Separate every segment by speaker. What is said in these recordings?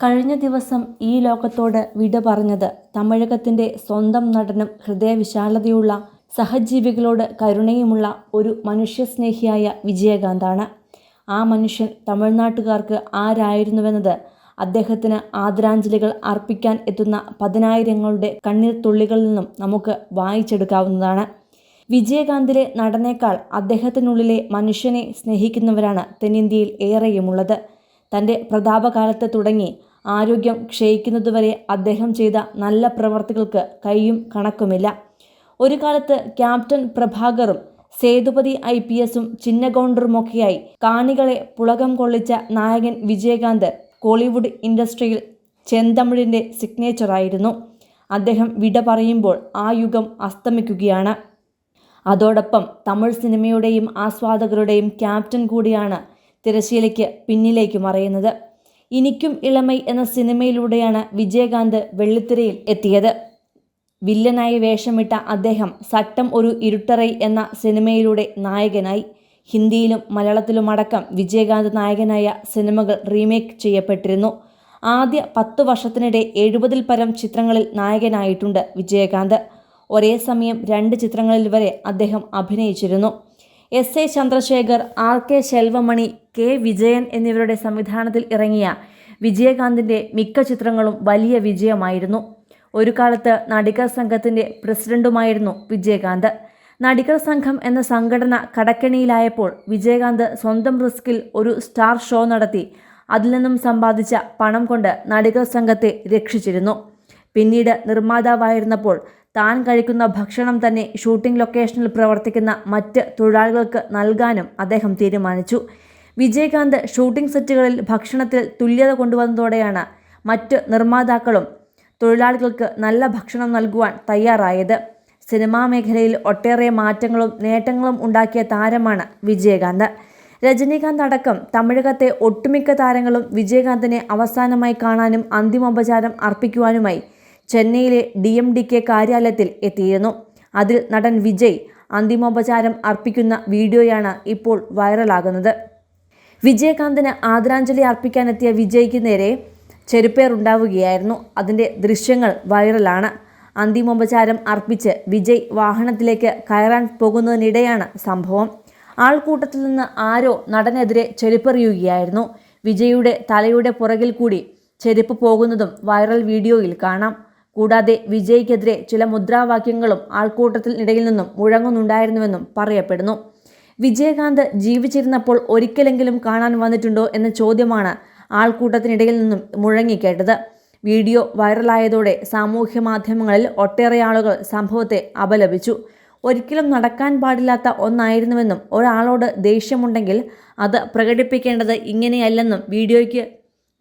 Speaker 1: കഴിഞ്ഞ ദിവസം ഈ ലോകത്തോട് വിട പറഞ്ഞത് തമിഴകത്തിന്റെ സ്വന്തം നടനും ഹൃദയവിശാലതയുള്ള സഹജീവികളോട് കരുണയുമുള്ള ഒരു മനുഷ്യസ്നേഹിയായ വിജയകാന്താണ്. ആ മനുഷ്യൻ തമിഴ്നാട്ടുകാർക്ക് ആരായിരുന്നുവെന്നത്? അദ്ദേഹത്തിന് ആദരാഞ്ജലികൾ അർപ്പിക്കാൻ എത്തുന്ന പതിനായിരങ്ങളുടെ കണ്ണീർ തുള്ളികളിൽ നിന്നും നമുക്ക് വായിച്ചെടുക്കാവുന്നതാണ്. വിജയകാന്തിലെ നടനേക്കാൾ അദ്ദേഹത്തിനുള്ളിലെ മനുഷ്യനെ സ്നേഹിക്കുന്നവരാണ് തെന്നിന്ത്യയിൽ ഏറെയുമുള്ളത്. തന്റെ പ്രതാപകാലത്ത് തുടങ്ങി ആരോഗ്യം ക്ഷയിക്കുന്നതുവരെ അദ്ദേഹം ചെയ്ത നല്ല പ്രവർത്തികൾക്ക് കൈയും കണക്കുമില്ല. ഒരു കാലത്ത് ക്യാപ്റ്റൻ പ്രഭാകറും സേതുപതി ഐ പി എസും ചിന്നഗൗണ്ടറുമൊക്കെയായി കാണികളെ പുളകം കൊള്ളിച്ച നായകൻ വിജയകാന്ത് കോളിവുഡ് ഇൻഡസ്ട്രിയിൽ ചെന്തമിഴിന്റെ സിഗ്നേച്ചറായിരുന്നു. അദ്ദേഹം വിട പറയുമ്പോൾ ആ യുഗം അസ്തമിക്കുകയാണ്. അതോടൊപ്പം തമിഴ് സിനിമയുടെയും ആസ്വാദകരുടെയും ക്യാപ്റ്റൻ കൂടിയാണ് തിരശ്ശീലയ്ക്ക് പിന്നിലേക്ക് മറയുന്നത്. ഇനിക്കും ഇളമൈ എന്ന സിനിമയിലൂടെയാണ് വിജയകാന്ത് വെള്ളിത്തിരയിൽ എത്തിയത്. വില്ലനായി വേഷമിട്ട അദ്ദേഹം സട്ടം ഒരു ഇരുട്ടറൈ എന്ന സിനിമയിലൂടെ നായകനായി. ഹിന്ദിയിലും മലയാളത്തിലുമടക്കം വിജയകാന്ത് നായകനായ സിനിമകൾ റീമേക്ക് ചെയ്യപ്പെട്ടിരുന്നു. ആദ്യ പത്തു വർഷത്തിനിടെ എഴുപതിൽ പരം ചിത്രങ്ങളിൽ നായകനായിട്ടുണ്ട് വിജയകാന്ത്. ഒരേ സമയം രണ്ട് ചിത്രങ്ങളിൽ വരെ അദ്ദേഹം അഭിനയിച്ചിരുന്നു. S A Chandrasekhar R K Selvamani K Vijayan എന്നിവരുടെ സംവിധാനത്തിൽ ഇറങ്ങിയ വിജയകാന്തിന്റെ മിക്ക ചിത്രങ്ങളും വലിയ വിജയമായിരുന്നു. ഒരു കാലത്ത് നടികർ സംഘത്തിന്റെ പ്രസിഡന്റുമായിരുന്നു വിജയകാന്ത്. നടികർ സംഘം എന്ന സംഘടന കടക്കെണിയിലായപ്പോൾ വിജയകാന്ത് സ്വന്തം റിസ്കിൽ ഒരു സ്റ്റാർ ഷോ നടത്തി. അതിൽ നിന്നും സമ്പാദിച്ച പണം കൊണ്ട് നടികർ സംഘത്തെ രക്ഷിച്ചിരുന്നു. പിന്നീട് നിർമ്മാതാവായിരുന്നപ്പോൾ താൻ കഴിക്കുന്ന ഭക്ഷണം തന്നെ ഷൂട്ടിംഗ് ലൊക്കേഷനിൽ പ്രവർത്തിക്കുന്ന മറ്റ് തൊഴിലാളികൾക്ക് നൽകാനും അദ്ദേഹം തീരുമാനിച്ചു. വിജയകാന്ത് ഷൂട്ടിംഗ് സെറ്റുകളിൽ ഭക്ഷണത്തിൽ തുല്യത കൊണ്ടുവന്നതോടെയാണ് മറ്റ് നിർമ്മാതാക്കളും തൊഴിലാളികൾക്ക് നല്ല ഭക്ഷണം നൽകുവാൻ തയ്യാറായത്. സിനിമാ മേഖലയിൽ ഒട്ടേറെ മാറ്റങ്ങളും നേട്ടങ്ങളും ഉണ്ടാക്കിയ താരമാണ് വിജയകാന്ത്. രജനീകാന്ത് അടക്കം തമിഴകത്തെ ഒട്ടുമിക്ക താരങ്ങളും വിജയകാന്തിനെ അവസാനമായി കാണാനും അന്തിമോപചാരം അർപ്പിക്കുവാനുമായി ചെന്നൈയിലെ ഡി എം ഡി കെ കാര്യാലയത്തിൽ എത്തിയിരുന്നു. അതിൽ നടൻ വിജയ് അന്തിമോപചാരം അർപ്പിക്കുന്ന വീഡിയോയാണ് ഇപ്പോൾ വൈറലാകുന്നത്. വിജയകാന്തിന് ആദരാഞ്ജലി അർപ്പിക്കാനെത്തിയ വിജയ്ക്ക് നേരെ ചെരുപ്പേറുണ്ടാവുകയായിരുന്നു. അതിന്റെ ദൃശ്യങ്ങൾ വൈറലാണ്. അന്തിമോപചാരം അർപ്പിച്ച് വിജയ് വാഹനത്തിലേക്ക് കയറാൻ പോകുന്നതിനിടെയാണ് സംഭവം. ആൾക്കൂട്ടത്തിൽ നിന്ന് ആരോ നടനെതിരെ ചെരുപ്പെറിയുകയായിരുന്നു. വിജയുടെ തലയുടെ പുറകിൽ കൂടി ചെരുപ്പ് പോകുന്നതും വൈറൽ വീഡിയോയിൽ കാണാം. കൂടാതെ വിജയ്ക്കെതിരെ ചില മുദ്രാവാക്യങ്ങളും ആൾക്കൂട്ടത്തിൽ ഇടയിൽ നിന്നും മുഴങ്ങുന്നുണ്ടായിരുന്നുവെന്നും പറയപ്പെടുന്നു. വിജയകാന്ത് ജീവിച്ചിരുന്നപ്പോൾ ഒരിക്കലെങ്കിലും കാണാൻ വന്നിട്ടുണ്ടോ എന്ന ചോദ്യമാണ് ആൾക്കൂട്ടത്തിനിടയിൽ നിന്നും മുഴങ്ങിക്കേട്ടത് വീഡിയോ വൈറലായതോടെ സാമൂഹ്യ മാധ്യമങ്ങളിൽ ഒട്ടേറെ ആളുകൾ സംഭവത്തെ അപലപിച്ചു. ഒരിക്കലും നടക്കാൻ പാടില്ലാത്ത ഒന്നായിരുന്നുവെന്നും ഒരാളോട് ദേഷ്യമുണ്ടെങ്കിൽ അത് പ്രകടിപ്പിക്കേണ്ടത് ഇങ്ങനെയല്ലെന്നും വീഡിയോയ്ക്ക്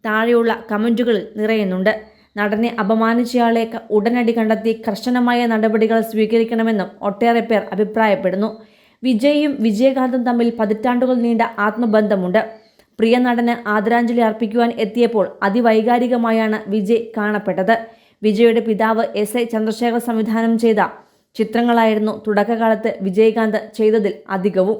Speaker 1: താഴെയുള്ള കമന്റുകളിൽ നിറയുന്നുണ്ട്. നടനെ അപമാനിച്ചയാളെ ഉടനടി കണ്ടെത്തി കർശനമായ നടപടികൾ സ്വീകരിക്കണമെന്നും ഒട്ടേറെ പേർ അഭിപ്രായപ്പെടുന്നു. വിജയും വിജയകാന്തും തമ്മിൽ പതിറ്റാണ്ടുകൾ നീണ്ട ആത്മബന്ധമുണ്ട്. പ്രിയ നടന് ആദരാഞ്ജലി അർപ്പിക്കുവാൻ എത്തിയപ്പോൾ അതിവൈകാരികമായാണ് വിജയ് കാണപ്പെട്ടത്. വിജയുടെ പിതാവ് എസ് എ ചന്ദ്രശേഖർ സംവിധാനം ചെയ്ത ചിത്രങ്ങളായിരുന്നു തുടക്കകാലത്ത് വിജയകാന്ത് ചെയ്തതിൽ അധികവും.